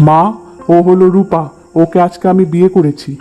মা, ও হলো রূপা। ওকে আজকে আমি বিয়ে করেছি।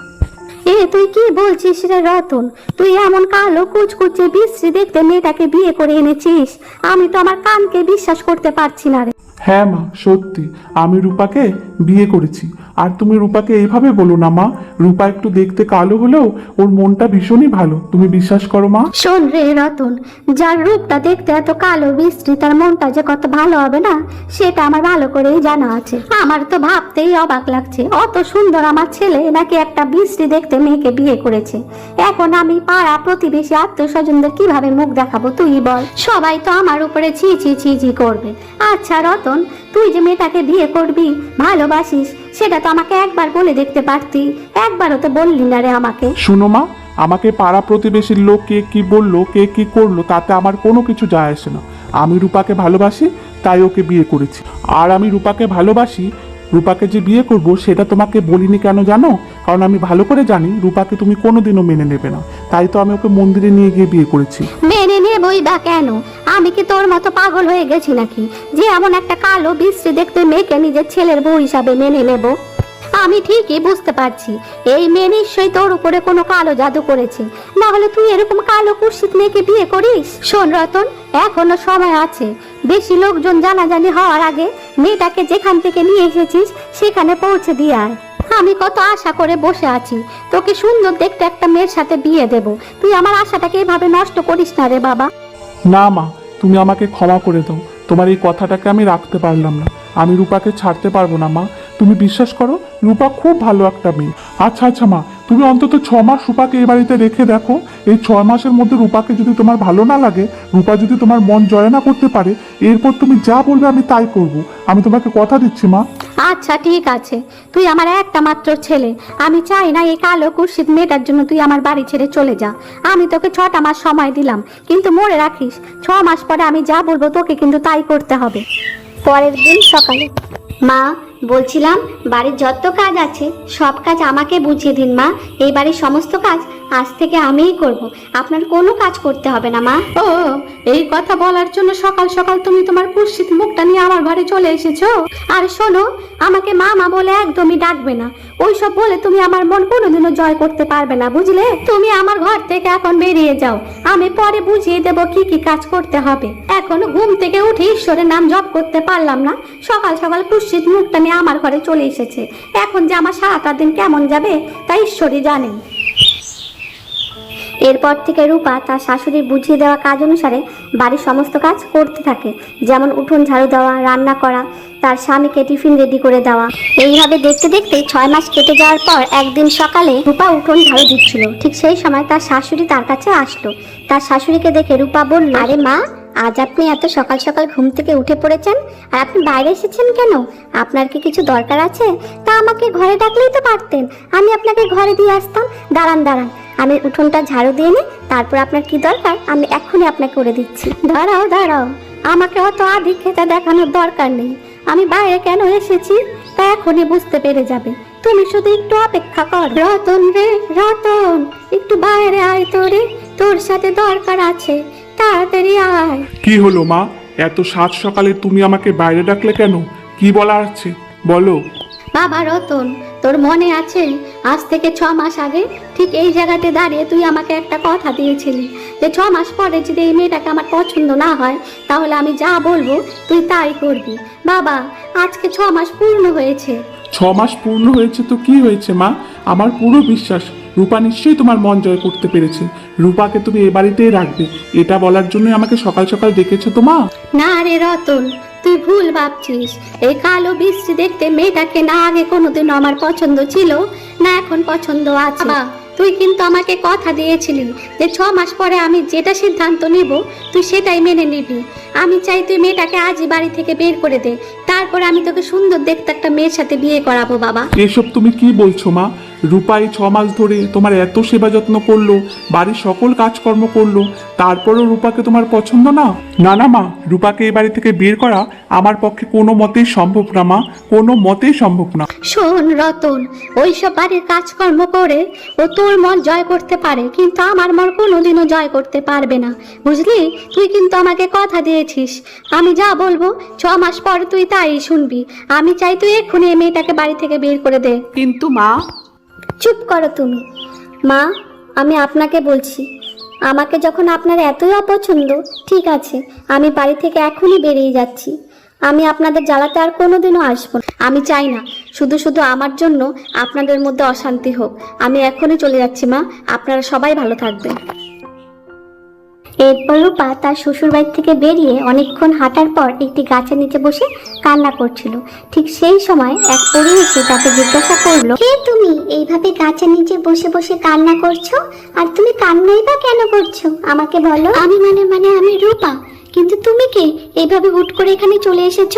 এ, তুই কি বলছিস রে রতন? তুই এমন কালো কুচকুচে বিশ্রী দেখতে মেয়েটাকে বিয়ে করে এনেছিস। আমি তো আমার কানকে বিশ্বাস করতে পারছি না রে। হ্যাঁ মা, সত্যি। আমি রূপাকে বিয়ে করেছি। আর তুমি রূপাকে এইভাবে বলো না মা। রূপা একটু দেখতে কালো হলেও ওর মনটা ভীষণই ভালো। তুমি বিশ্বাস করো মা? শোন রে রতন, যার রূপটা দেখতে এত কালো বিশ্রী তার মনটা যে কত ভালো হবে না, সেটা আমার ভালো করেই জানা আছে। আমার তো ভাবতেই অবাক লাগছে। অত সুন্দর আমার ছেলে নাকি একটা বিশ্রী দেখতে মেয়েকে বিয়ে করেছে। এখন আমি পাড়া প্রতিবেশী আত্মীয় স্বজনদের কীভাবে মুখ দেখাবো তুই বল। সবাই তো আমার উপরে ছি ছি ছি ছি করবে। আচ্ছা রতন তুই যে মেয়েটাকে বিয়ে করবি, ভালোবাসিস, সেটা তো আমাকে একবার বলে দেখতে পারতি। একবারও তো বললি না রে আমাকে। শুনো মা, আমাকে পাড়া প্রতিবেশীর লোক কে কি বলল, কে কি করল, তাতে আমার কোনো কিছু যায় আসে না। আমি রূপাকে ভালোবাসি, তাই ওকে বিয়ে করেছি। আর আমি রূপাকে ভালোবাসি, রূপাকে যে বিয়ে করব, সেটা তোমাকে বলিনি কেন জানো? কারণ আমি ভালো করে জানি রূপাকে তুমি কোনোদিনও মেনে নেবে না। তাই তো আমি ওকে মন্দিরে নিয়ে গিয়ে বিয়ে করেছি। মেনে নেবই বা কেন? আমি কি তোর মতো পাগল হয়ে গেছি নাকি? যে এমন একটা কালো, বিশ্রী দেখতে মেয়েকে নিজের ছেলের বউ হিসাবে মেনে নেব? আমি ঠিকই বুঝতে পারছি। এই মেয়ে নিশ্চয়ই তোর উপরে কোনো কালো জাদু করেছে। না হলে তুই এরকম কালো কুৎসিত মেয়েকে বিয়ে করিস? শোন রতন, এখনও সময় আছে। বেশি লোকজন জানাজানি হওয়ার আগে মেয়েটাকে যেখান থেকে নিয়ে এসেছিস, সেখানে পৌঁছে দিয়ে আয়। আমি কত আশা করে বসে আছি। তোকে সুন্দর দেখতে একটা মেয়ের সাথে বিয়ে দেব। তুই আমার আশাটাকে এভাবে নষ্ট করিস না রে বাবা। না মা, তুমি আমাকে ক্ষমা করে দাও। তোমার এই কথাটাকে আমি রাখতে পারলাম না। আমি রূপাকে ছাড়তে পারব না মা। তুমি বিশ্বাস করো, রূপা খুব ভালো একটা মেয়ে। আচ্ছা আচ্ছা মা, তুমি অন্তত ছ মাস রূপাকে এই বাড়িতে রেখে দেখো। এই ছয় মাসের মধ্যে রূপাকে যদি তোমার ভালো না লাগে, রূপা যদি তোমার মন জয় না করতে পারে, এরপর তুমি যা বলবে আমি তাই করব। আমি তোমাকে কথা দিচ্ছি মা। আচ্ছা ঠিক আছে। তুই আমার একটা মাত্র ছেলে। আমি চাই না এই কালো কুর্শিদ মেয়েটার জন্য তুই আমার বাড়ি ছেড়ে চলে যা। আমি তোকে ছটা মাস সময় দিলাম, কিন্তু মনে রাখিস, ছ মাস পরে আমি যা বলব তোকে কিন্তু তাই করতে হবে। পরের দিন সকালে মা, বলছিলাম, বাড়ির যত কাজ আছে, সব কাজ আমাকে বুঝিয়ে দিন, মা। এই বাড়ির সমস্ত কাজ আজ থেকে আমিই করব। আপনার কোনো কাজ করতে হবে না, মা। ও, এই কথা বলার জন্য সকাল সকাল তুমি তোমার কুৎসিত মুখটা নিয়ে আমার ঘরে চলে এসেছ? আর শোনো, আমাকে মা মা বলে একদমই ডাকবে না। ওইসব বলে তুমি আমার মন কোনোদিনও জয় করতে পারবে না, বুঝলে? তুমি আমার ঘর থেকে এখন বেরিয়ে যাও। আমি পরে বুঝিয়ে দেব কি কি কাজ করতে হবে। এখন ঘুম থেকে উঠে ঈশ্বরের নাম জপ করতে পারলাম না। সকাল সকাল কুৎসিত মুখটা নিয়ে আমার ঘরে চলে এসেছে। এখন যে আমার সারাটা দিন কেমন যাবে, তা ঈশ্বরই জানেন এরপর থেকে রূপা তার শাশুড়ির বুঝিয়ে দেওয়া কাজ অনুসারে বাড়ির সমস্ত কাজ করতে থাকে। যেমন উঠোন ঝাড়ু দেওয়া, রান্না করা, তার স্বামীকে টিফিন রেডি করে দেওয়া। এইভাবে দেখতে দেখতে ছয় মাস কেটে যাওয়ার পর একদিন সকালে রূপা উঠোন ঝাড়ু দিচ্ছিল। ঠিক সেই সময় তার শাশুড়ি তার কাছে আসলো। তার শাশুড়িকে দেখে রূপা বলল, আরে মা, আজ আপনি এত সকাল সকাল ঘুম থেকে উঠে পড়েছেন, আর আপনি বাইরে এসেছেন কেন? আপনার কি কিছু দরকার আছে? তা আমাকে ঘরে ডাকলেই তো পারতেন। আমি আপনাকে ঘরে দিয়ে আসতাম। দাঁড়ান দাঁড়ান। আমি উঠোনটা ঝাড়ু দিয়ে নি তারপর আপনার কি দরকার আমি এক্ষুনি আপনাকে করে দিচ্ছি। দাঁড়াও দাঁড়াও আমাকে অত আধিক্যতা দেখানোর দরকার নেই। আমি বাইরে কেন এসেছি? তা এখনই বুঝতে পেরে যাবে। তুমি শুধু একটু অপেক্ষা কর। রতন রে রতন একটু বাইরে আয় তো রে তোর সাথে দরকার আছে তাড়াতাড়ি আয়। কি হলো মা? এত সাত সকালে তুমি আমাকে বাইরে ডাকলে কেন? কি বলার আছে? বলো। বাবা রতন তোর মনে আছে আজ থেকে ছ মাস আগে ঠিক এই জায়গাতে দাঁড়িয়ে তুই আমাকে একটা কথা দিয়েছিলি যে ছ মাস পরে যদি এই মেয়েটাকে আমার পছন্দ না হয় তাহলে আমি যা বলব তুই তাই করবি। বাবা আজকে ছ মাস পূর্ণ হয়েছে। ছ মাস পূর্ণ হয়েছে তো কি হয়েছে মা? আমার পুরো বিশ্বাস। রূপা নিশ্চয়ই তোমার মন জয় করতে পেরেছে। রূপাকে তুমি এ বাড়িতেই রাখবে। এটা বলার জন্যই আমাকে সকাল সকাল ডেকেছো তো মা? না রে রতন তুই ভুল ভাবছিস। এই কালো বৃষ্টি দেখতে মেয়েটাকে না আগে কোনোদিন আমার পছন্দ ছিল না এখন পছন্দ আছে। তুই কিন্তু আমাকে কথা দিয়েছিলি যে ছ মাস পরে আমি যেটা সিদ্ধান্ত নেব তুই সেটাই মেনে নিবি। আমি চাই তুই মেয়েটাকে আজই বাড়ি থেকে বের করে দে। তারপর আমি তোকে সুন্দর দেখতে একটা মেয়ের সাথে বিয়ে করাবো বাবা। এসব তুমি কি বলছো মা? রূপা এই ছ মাস ধরে তোমার এত সেবা যত্ন করল বাড়ির সকল কাজকর্ম করল তারপরও রূপাকে তোমার পছন্দ না? না না মা রূপাকে এই বাড়ি থেকে বের করা আমার পক্ষে কোনো মতেই সম্ভব না মা কোনো মতেই সম্ভব না। শোন রতন ওই সব বাড়ির কাজকর্ম করে ও তোর মন জয় করতে পারে কিন্তু আমার মন কোনোদিনও জয় করতে পারবে না। বুঝলি? তুই কিন্তু আমাকে কথা দিয়েছিস। আমি যা বলব ছ মাস পর তুই তাই শুনবি। আমি চাই তুই এক্ষুনি এই মেয়েটাকে বাড়ি থেকে বের করে দে। কিন্তু মা চুপ করো তুমি। মা, আমি আপনাকে বলছি, আমাকে যখন আপনার এতই অপছন্দ, ঠিক আছে, আমি বাড়ি থেকে এখনই বেরিয়ে যাচ্ছি। আমি আপনাদের জ্বালাতে আর কোনোদিনও আসব না। আমি চাই না, শুধু শুধু আমার জন্য আপনাদের মধ্যে অশান্তি হোক। আমি এখনই চলে যাচ্ছি মা, আপনারা সবাই ভালো থাকবেন। এরপর রূপা তার শ্বশুর বাড়ি থেকে বেরিয়ে অনেকক্ষণ হাঁটার পর একটি গাছের নিচে বসে কান্না করছিল। ঠিক সেই সময় এক পরি এসে তাকে জিজ্ঞাসা করল, কে তুমি? এইভাবে গাছের নিচে বসে বসে কান্না করছ? আর তুমি কান্নাই বা কেন করছ? আমাকে বলো। আমি মানে মানে আমি রূপা। কিন্তু তুমি কে? এইভাবে হুট করে এখানে চলে এসেছ?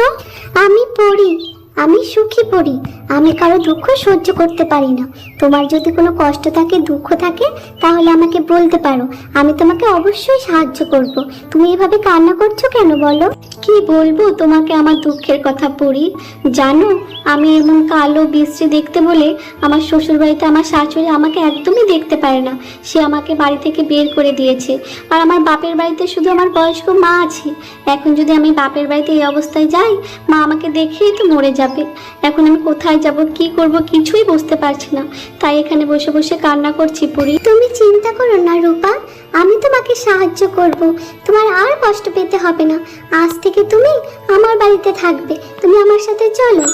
আমি পড়ি। আমি সুখী পড়ি। আমি কারও দুঃখ সহ্য করতে পারি না। তোমার যদি কোনো কষ্ট থাকে, দুঃখ থাকে, তাহলে আমাকে বলতে পারো। আমি তোমাকে অবশ্যই সাহায্য করব। তুমি এভাবে কান্না করছ কেন বলো? কি বলব তোমাকে আমার দুঃখের কথা পড়ি? জানো, আমি এমন কালো বিশ্রী দেখতে বলে আমার শ্বশুরবাড়িতে আমার শাশুড়ি আমাকে একদমই দেখতে পারে না। সে আমাকে বাড়ি থেকে বের করে দিয়েছে। আর আমার বাপের বাড়িতে শুধু আমার বয়স্ক মা আছে। এখন যদি আমি বাপের বাড়িতে এই অবস্থায় যাই, মা আমাকে দেখেই তো মরে যাবে। এখন আমি কোথায় যাব, কি করব কিছুই বুঝতে পারছি না। তাই এখানে বসে বসে কান্না করছি পুরি। তুমি চিন্তা করো না রূপা, আমি তোমাকে সাহায্য করব। তোমার আর কষ্ট পেতে হবে না। আজ থেকে তুমি আমার বাড়িতে থাকবে। তুমি আমার সাথে চলো।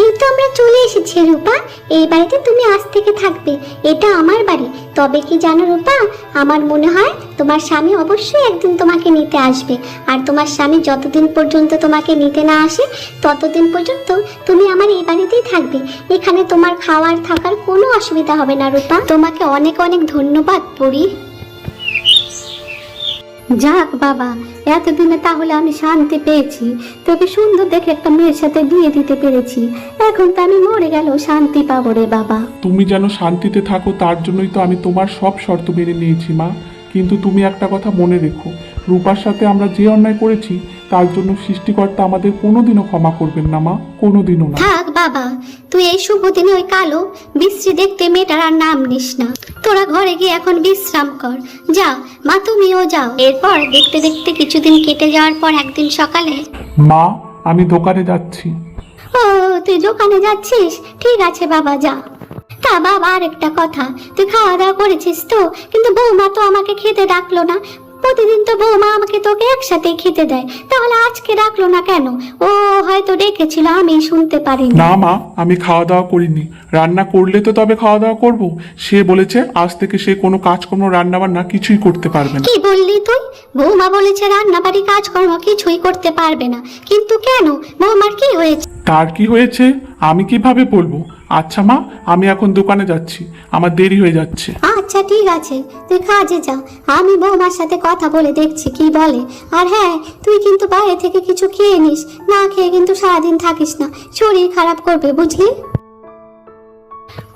এই তো আমরা চলে এসেছি রূপা। এই বাড়িতে তুমি আজ থেকে থাকবে। এটা আমার বাড়ি। তবে কি জানো রূপা, আমার মনে হয় তোমার স্বামী অবশ্যই একদিন তোমাকে নিতে আসবে। আর তোমার স্বামী যতদিন পর্যন্ত তোমাকে নিতে না আসে, ততদিন পর্যন্ত তুমি আমার এই বাড়িতেই থাকবে। এখানে তোমার খাওয়ার, থাকার কোনো অসুবিধা হবে না, রূপা। তোমাকে অনেক অনেক ধন্যবাদ পড়ি যাক বাবা, এতদিনে তাহলে আমি শান্তি পেয়েছি। তোকে সুন্দর দেখে একটা মেয়ের সাথে বিয়ে দিতে পেরেছি। এখন তো আমি মরে গেল শান্তি পাবো রে বাবা। তুমি যেন শান্তিতে থাকো, তার জন্যই তো আমি তোমার সব শর্ত মেনে নিয়েছি, মা। কিন্তু তুমি একটা কথা মনে রেখো। রূপার সাথে আমরা যে অন্যায় করেছি তার জন্য সৃষ্টিকর্তা আমাদের কোনোদিনও ক্ষমা করবেন না মা। কোনোদিনও না। থাক বাবা তুই এই শুভ দিনে ওই কালো বিশ্রী দেখতে মেয়েটার আর নাম নিস না। তোরা ঘরে গিয়ে এখন বিশ্রাম কর। যা মা তুমিও যাও। এরপর দেখতে দেখতে কিছুদিন কেটে যাওয়ার পর একদিন সকালে মা আমি দোকানে যাচ্ছি। ও তুই দোকানে যাচ্ছিস? ঠিক আছে বাবা যা। তা বাবা আরেকটা কথা। তুই খাওয়া দাওয়া করেছিস তো? কিন্তু বৌমা তো আমাকে খেতে ডাকলো না। প্রতিদিন তো বৌমা আমাকে তোকে একসাথে খেতে দেয়। তাহলে আজকে ডাকলো না কেন? ও হয়তো ডেকেছিল আমি শুনতে পারিনি। না মা আমি খাওয়া দাওয়া করিনি। রান্না করলে তো তবে খাওয়া দাওয়া করব। সে বলেছে আজ থেকে সে কোনো কাজকর্ম রান্না বান্না কিছুই করতে পারবে না। কি বললি তুই? বৌমা বলেছে রান্না বাড়ি কাজকর্ম কিছুই করতে পারবে না। কিন্তু কেন? বৌমার কি হয়েছে? তার কি হয়েছে? আমি কীভাবে বলব? আচ্ছা মা আমি এখন দোকানে যাচ্ছি। আমার দেরি হয়ে যাচ্ছে। আচ্ছা ঠিক আছে। তুই কাজে যা। আমি বৌমার সাথে কথা বলে দেখছি কি বলে। আর হ্যাঁ তুই কিন্তু বাইরে থেকে কিছু খেয়ে নিস। না খেয়ে কিন্তু সারাদিন থাকিস না। শরীর খারাপ করবে বুঝলি?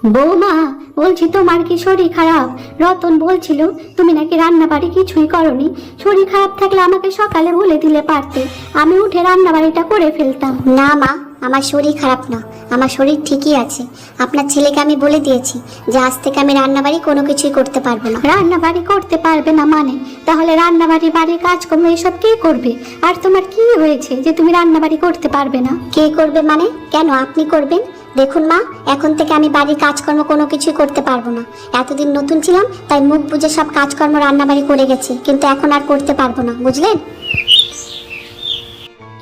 বৌমা বলছি তোমার কি শরীর খারাপ? রতন বলছিল তুমি নাকি রান্না বাড়ি কিছুই করনি। শরীর খারাপ থাকলে আমাকে সকালে বলে দিলে পারতে। আমি উঠে রান্না বাড়িটা করে ফেলতাম। না মা আমার শরীর খারাপ না আমার শরীর ঠিকই আছে। আপনার ছেলেকে আমি বলে দিয়েছি যে আজ থেকে আমি রান্নাবাড়ি কোনো কিছুই করতে পারব না। রান্না বাড়ি করতে পারবে না মানে? তাহলে রান্না বাড়ি বাড়ির কাজকর্ম এসব কে করবে? আর তোমার কি হয়েছে যে তুমি রান্না বাড়ি করতে পারবে না? কে করবে মানে? কেন আপনি করবেন? দেখুন মা এখন থেকে আমি বাড়ির কাজকর্ম কোনো কিছুই করতে পারব না। এতদিন নতুন ছিলাম তাই মুখ বুঝে সব কাজকর্ম রান্নাবাড়ি করে গেছি কিন্তু এখন আর করতে পারব না বুঝলেন?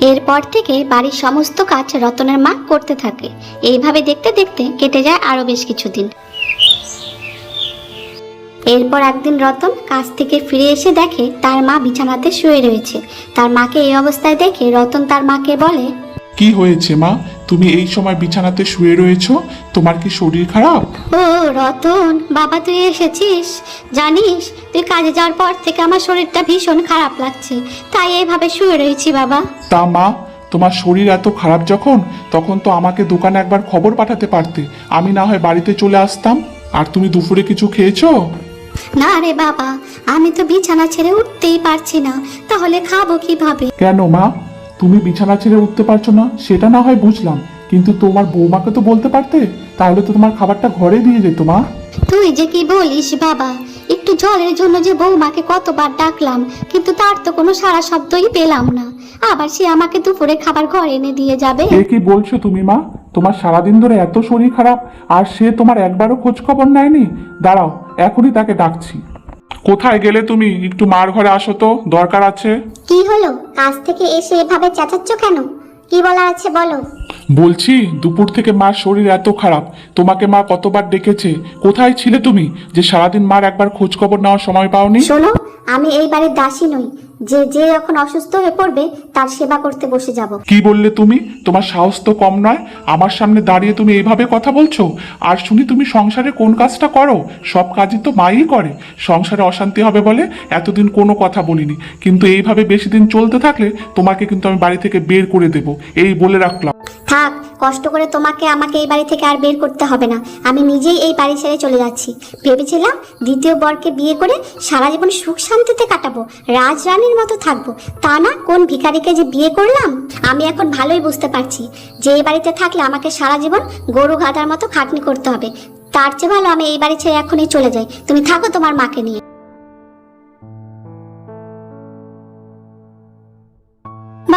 এরপর থেকে বাড়ির সমস্ত কাজ রতনের মা করতে থাকে। এইভাবে দেখতে দেখতে কেটে যায় আরও বেশ কিছুদিন। এরপর একদিন রতন কাজ থেকে ফিরে এসে দেখে তার মা বিছানাতে শুয়ে রয়েছে। তার মাকে এই অবস্থায় দেখে রতন তার মাকে বলে কি হয়েছে মা? তুমি এই সময় বিছানাতে শুয়ে রয়েছো? তোমার কি শরীর খারাপ? ও রতন বাবা তুই এসেছিস? জানিস তুই কাজে যাওয়ার পর থেকে আমার শরীরটা ভীষণ খারাপ লাগছে। তাই এইভাবে শুয়ে রয়েছি বাবা। তা মা তোমার শরীর এত খারাপ যখন? তখন তো আমাকে দোকানে একবার খবর পাঠাতে পারতে। আমি না হয় বাড়িতে চলে আসতাম। আর তুমি দুপুরে কিছু খেয়েছো? না রে বাবা আমি তো বিছানা ছেড়ে উঠতেই পারছি না। তাহলে খাব কীভাবে? কেন মা? তুমি বিছানা ছেড়ে উঠতে পারছ না সেটা না হয় বুঝলাম। কিন্তু তোমার বৌমাকে তো বলতে পারতে তাহলে তো তোমার খাবারটা ঘরে দিয়ে যেত মা। তুই যে কি বলিস বাবা? একটু জলের জন্য যে বৌমাকে কতবার ডাকলাম কিন্তু তার তো কোনো সারা শব্দই পেলাম না। আবার সে আমাকে দুপুরে খাবার ঘরে এনে দিয়ে যাবে। এ কি বলছো তুমি মা? তোমার সারাদিন ধরে এত শরীর খারাপ আর সে তোমার একবারও খোঁজ খবর নেয়নি? দাঁড়াও এখনই তাকে ডাকছি। কোথায় গেলে তুমি একটু মার ঘরে আসো তো? দরকার আছে? কি হলো? কাজ থেকে এসে এভাবে চেঁচাচ্ছ কেন? কি বলা আছে বলো? বলছি দুপুর থেকে মার শরীর এত খারাপ। তোমাকে মা কতবার ডেকেছে? কোথায় ছিলে তুমি? যে সারাদিন মার একবার খোঁজ খবর নেওয়ার সময় পাওনি? শোনো আমি এই বাড়ির দাসী নই। যে যে যখন অসুস্থ হয়ে পড়বে তার সেবা করতে বসে যাব। কি বললে তুমি? তোমার সাহস তো কম নয়। আমার সামনে দাঁড়িয়ে তুমি এইভাবে কথা বলছো? আর শুনি তুমি সংসারে কোন কাজটা করো? সব কাজই তো মাই করে। সংসারে অশান্তি হবে বলে এতদিন কোনো কথা বলিনি। কিন্তু এইভাবে বেশি দিন চলতে থাকলে তোমাকে কিন্তু আমি বাড়ি থেকে বের করে দেব। এই বলে রাখলাম। থাক কষ্ট করে তোমাকে আমাকে এই বাড়ি থেকে আর বের করতে হবে না। আমি নিজেই এই বাড়ি ছেড়ে চলে যাচ্ছি। ভেবেছিলাম দ্বিতীয় বরকে বিয়ে করে সারা জীবন সুখ শান্তিতে কাটাবো। রাজরানীর মতো থাকব। তা না, কোন ভিখারিকে যে বিয়ে করলাম, আমি এখন ভালোই বুঝতে পারছি। যে এই বাড়িতে থাকলে আমাকে সারা জীবন গরু ঘাটার মতো খাটনি করতে হবে। তার চেয়ে ভালো আমি এই বাড়ি ছেড়ে এখনই চলে যাই। তুমি থাকো তোমার মাকে নিয়ে।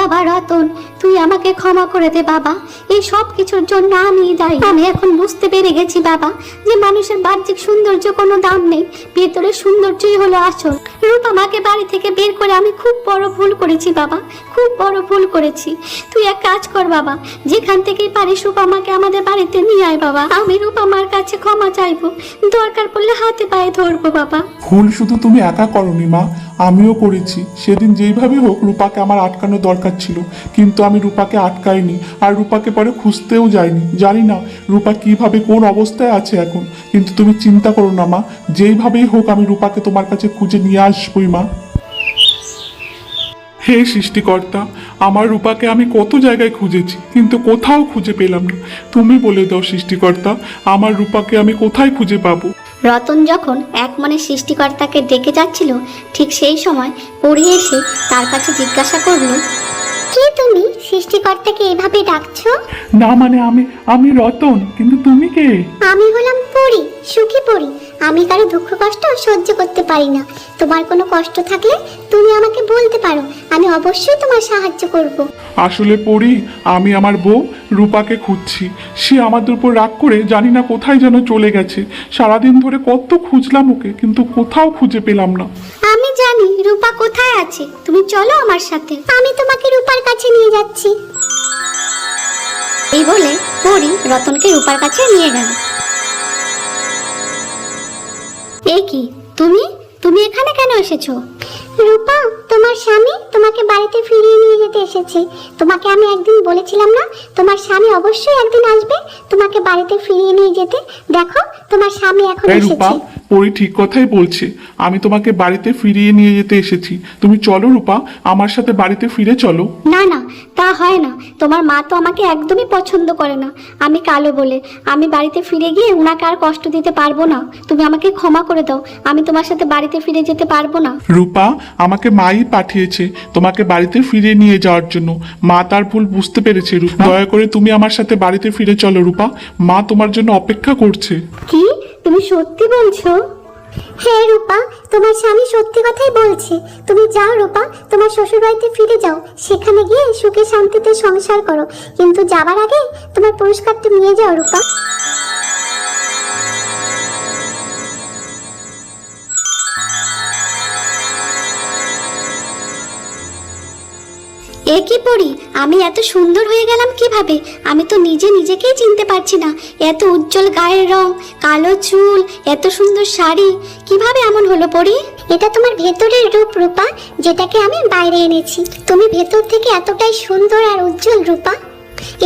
বাবা রতন, তুই আমাকে ক্ষমা করে দে বাবা। এই সব কিছুর জন্য আমি দায়ী। আমি এখন বুঝতে পেরে গেছি বাবা যে মানুষের বাহ্যিক সৌন্দর্য কোনো দাম নেই। ভেতরের সৌন্দর্যই হলো আসল। রূপ আমাকে বাড়ি থেকে বের করে আমি খুব বড় ভুল করেছি বাবা, খুব বড় ভুল করেছি। তুই এক কাজ কর বাবা, যেখান থেকেই পারিস রূপ আমাকে আমাদের বাড়িতে নিয়ে আয় বাবা। আমি রূপ আমার কাছে ক্ষমা চাইব। দরকার পড়লে হাতে পায়ে ধরবো বাবা। ভুল শুধু তুমি একা করনি মা, আমিও করেছি। সেদিন যেইভাবে হোক রূপাকে আমার আটকানো দরকার ছিল কিন্তু আমি রূপাকে আটকাইনি আর রূপাকে পরে খুঁজতেও যাইনি। জানি না রূপা কীভাবে কোন অবস্থায় আছে এখন। কিন্তু তুমি চিন্তা করো না, মা। যেইভাবেই হোক আমি রূপাকে তোমার কাছে খুঁজে নিয়ে আসবই, মা। হে সৃষ্টিকর্তা, আমার রূপাকে আমি কত জায়গায় খুঁজেছি, কিন্তু কোথাও খুঁজে পেলাম না। তুমি বলে দাও সৃষ্টিকর্তা, আমার রূপাকে আমি কোথায় খুঁজে পাবো? রতন যখন এক মনে সৃষ্টিকর্তাকে ডেকে যাচ্ছিল, ঠিক সেই সময় পড়ে এসে তার কাছে জিজ্ঞাসা করল কে তুমি? সৃষ্টিকর্তাকে এভাবে ডাকছো? না মানে আমি আমি রতন কিন্তু তুমি কে? আমি হলাম পরি সুখী পরি। আমি কারও দুঃখ কষ্ট সহ্য করতে পারি না। তোমার কোনো কষ্ট থাকলে তুমি আমাকে বলতে পারো। আমি অবশ্যই তোমার সাহায্য করব। আসলে পড়ি আমি আমার বউ রূপাকে খুঁজছি। সে আমাদের উপর রাগ করে জানি না কোথায় যেন চলে গেছে। সারাদিন ধরে কত খুঁজলাম ওকে কিন্তু কোথাও খুঁজে পেলাম না। আমি জানি রূপা কোথায় আছে। তুমি চলো আমার সাথে। আমি তোমাকে রূপার কাছে নিয়ে যাচ্ছি। এই বলে পরি রতনকে রূপার কাছে নিয়ে গেল। এ কি তুমি? তুমি এখানে কেন এসেছ? রূপা তোমার স্বামী তোমাকে বাড়িতে ফিরিয়ে নিয়ে যেতে এসেছে। তোমাকে আমি একদিন বলেছিলাম না তোমার স্বামী অবশ্যই একদিন আসবে তোমাকে বাড়িতে ফিরিয়ে নিয়ে যেতে। দেখো তোমার স্বামী এখন এসেছে। পরি ঠিক কথাই বলছে। আমি তোমাকে বাড়িতে ফিরিয়ে নিয়ে যেতে এসেছি। তুমি চলো রূপা আমার সাথে বাড়িতে ফিরে চলো। না না তা হয় না। তোমার মা তো আমাকে একদমই পছন্দ করে না। আমি কালো বলে। আমি বাড়িতে ফিরে গিয়ে ওনাকে আর কষ্ট দিতে পারব না। তুমি আমাকে ক্ষমা করে দাও। আমি তোমার সাথে বাড়িতে ফিরে যেতে পারব না। রূপা আমাকে মাই পাঠিয়েছে তোমাকে বাড়িতে ফিরে নিয়ে যাওয়ার জন্য। মা তার ভুল বুঝতে পেরেছে রূপা। দয়া করে তুমি আমার সাথে বাড়িতে ফিরে চলো রূপা। মা তোমার জন্য অপেক্ষা করছে। কি? তুমি সত্যি বলছো? হ্যাঁ রূপা, তোমার স্বামী সত্যি কথাই বলছে। তুমি যাও রূপা, তোমার শ্বশুর বাড়িতে ফিরে যাও। সেখানে গিয়ে সুখে শান্তিতে সংসার করো। কিন্তু যাবার আগে তোমার পুরস্কারটি নিয়ে যাও রূপা। এ কি পড়ি আমি এত সুন্দর হয়ে গেলাম কীভাবে? আমি তো নিজে নিজেকেই চিনতে পারছি না। এত উজ্জ্বল গায়ের রং কালো চুল এত সুন্দর শাড়ি কীভাবে এমন হলো পড়ি এটা তোমার ভেতরের রূপ রূপা যেটাকে আমি বাইরে এনেছি। তুমি ভেতর থেকে এতটাই সুন্দর আর উজ্জ্বল রূপা।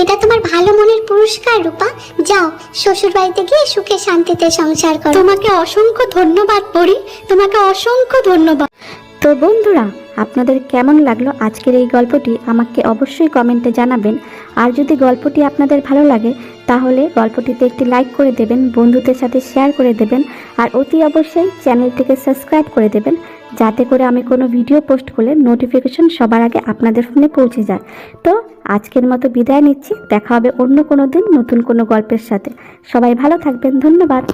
এটা তোমার ভালো মনের পুরস্কার রূপা। যাও শ্বশুর বাড়িতে গিয়ে সুখে শান্তিতে সংসার করো। তোমাকে অসংখ্য ধন্যবাদ পড়ি তোমাকে অসংখ্য ধন্যবাদ। তো বন্ধুরা, আপনাদের কেমন লাগল আজকের এই গল্পটি আমাকে অবশ্যই কমেন্টে জানাবেন। আর যদি গল্পটি আপনাদের ভালো লাগে, তাহলে গল্পটিতে একটি লাইক করে দেবেন, বন্ধুদের সাথে শেয়ার করে দেবেন, আর অতি অবশ্যই চ্যানেলটিকে সাবস্ক্রাইব করে দেবেন, যাতে করে আমি কোনো ভিডিও পোস্ট করলে নোটিফিকেশন সবার আগে আপনাদের ফোনে পৌঁছে যায়। তো আজকের মতো বিদায় নিচ্ছি, দেখা হবে অন্য কোনো দিন নতুন কোনো গল্পের সাথে। সবাই ভালো থাকবেন, ধন্যবাদ।